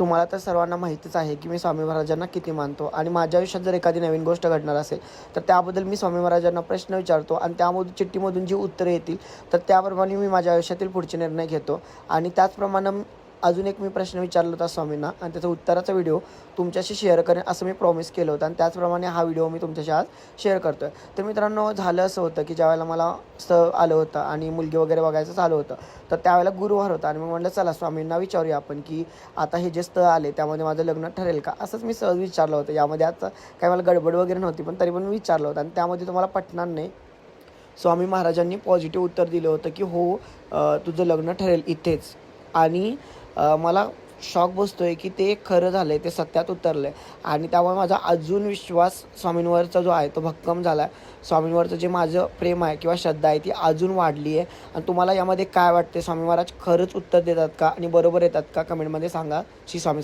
तुम्हाला तर सर्वांना माहितीच आहे की मी स्वामी महाराजांना किती मानतो आणि माझ्या आयुष्यात जर एखादी नवीन गोष्ट घडणार असेल तर त्याबद्दल मी स्वामी महाराजांना प्रश्न विचारतो आणि त्यामधून चिठ्ठीमधून जी उत्तरे येतील तर त्याप्रमाणे मी माझ्या आयुष्यातील पुढचे निर्णय घेतो. आणि त्याचप्रमाणे अजून एक मी प्रश्न विचारला होता स्वामींना आणि त्याचा उत्तराचा व्हिडिओ तुमच्याशी शेअर करेन असं मी प्रॉमिस केलं होतं. आणि त्याचप्रमाणे हा व्हिडिओ मी तुमच्याशी आज शेअर करतो आहे तर मित्रांनो झालं असं होतं की ज्यावेळेला मला स आलं होतं आणि मुलगी वगैरे बघायचं चालू होतं तर त्यावेळेला गुरुवार होता. आणि मग म्हटलं चला स्वामींना विचारूया आपण की आता हे जे स्थळ आले त्यामध्ये माझं लग्न ठरेल का? असंच मी सहज विचारलं होतं. यामध्ये आता काही मला गडबड वगैरे नव्हती पण तरी पण मी विचारलं होतं. आणि त्यामध्ये तुम्हाला पटणार नाही. स्वामी महाराजांनी पॉझिटिव्ह उत्तर दिलं होतं की हो तुझं लग्न ठरेल इथेच. आणि मला शॉक बसतो आहे की ते खरं झालं आहे ते सत्यात उतरलं आहे आणि त्यामुळे माझा अजून विश्वास स्वामींवरचा जो आहे तो भक्कम झाला आहे स्वामींवरचं जे माझं प्रेम आहे किंवा श्रद्धा आहे ती अजून वाढली आहे. आणि तुम्हाला यामध्ये काय वाटते स्वामी महाराज खरंच उत्तर देतात का? आणि बरोबर येतात का? कमेंटमध्ये सांगा. श्री स्वामी